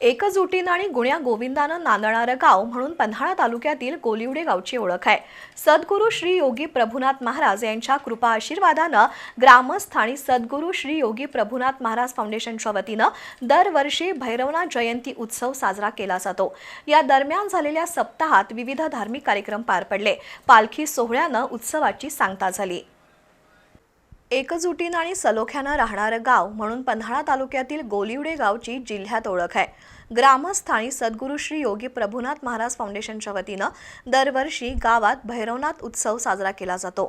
एकजुटीनं आणि गुण्या गोविंदानं नांदणारं गाव म्हणून पन्हाळा तालुक्यातील कोलिवडे गावची ओळख आहे. सद्गुरू श्री योगी प्रभुनाथ महाराज यांच्या कृपा आशीर्वादानं ग्रामस्थ आणि सद्गुरू श्री योगी प्रभुनाथ महाराज फाउंडेशनच्या वतीनं दरवर्षी भैरवनाथ जयंती उत्सव साजरा केला जातो. या दरम्यान झालेल्या सप्ताहात विविध धार्मिक कार्यक्रम पार पडले. पालखी सोहळ्यानं उत्सवाची सांगता झाली. एकजुटीनं आणि सलोख्यानं राहणारं गाव म्हणून पन्हाळा तालुक्यातील गोलिवडे गावची जिल्ह्यात ओळख आहे. ग्रामस्थानी सद्गुरु सद्गुरू श्री योगी प्रभुनाथ महाराज फाउंडेशनच्या वतीनं दरवर्षी गावात भैरवनाथ उत्सव साजरा केला जातो.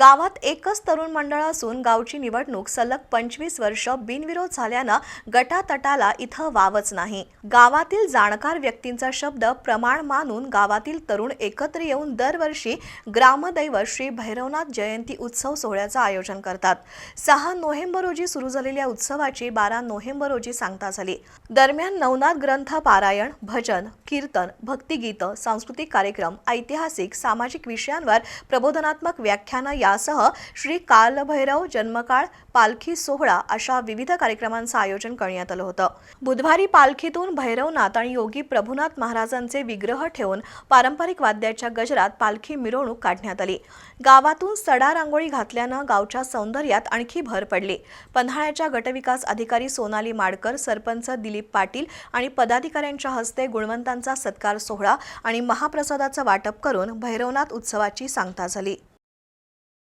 गावात एकच तरुण मंडळ असून गावची निवडणूक सलग पंचवीस वर्ष बिनविरोध झाल्यानं गटातटाला इथं वावच नाही. गावातील जाणकार व्यक्तींचा शब्द प्रमाण मानून गावातील तरुण एकत्र येऊन दरवर्षी ग्रामदैवत श्री भैरवनाथ जयंती उत्सव सोहळ्याचं आयोजन करतात. सहा नोव्हेंबर रोजी सुरू झालेल्या उत्सवाची बारा नोव्हेंबर रोजी सांगता झाली. दरम्यान नवनाथ ग्रंथ पारायण भजन कीर्तन भक्तिगीतं सांस्कृतिक कार्यक्रम ऐतिहासिक सामाजिक विषयांवर प्रबोधनात्मक व्याख्यानं यासह श्री कालभैरव जन्मकाळ पालखी सोहळा अशा विविध कार्यक्रमांचं आयोजन करण्यात आलं होतं. बुधवारी पालखीतून भैरवनाथ आणि योगी प्रभुनाथ महाराजांचे विग्रह ठेवून पारंपरिक वाद्याच्या गजरात पालखी मिरवणूक काढण्यात आली. गावातून सडा रांगोळी घातल्यानं गावच्या सौंदर्यात आणखी भर पडली. पन्हाळ्याच्या गटविकास अधिकारी सोनाली माडकर सरपंच दिलीप पाटील आणि पदाधिकाऱ्यांच्या हस्ते गुणवंतांचा सत्कार सोहळा आणि महाप्रसादाचं वाटप करून भैरवनाथ उत्सवाची सांगता झाली.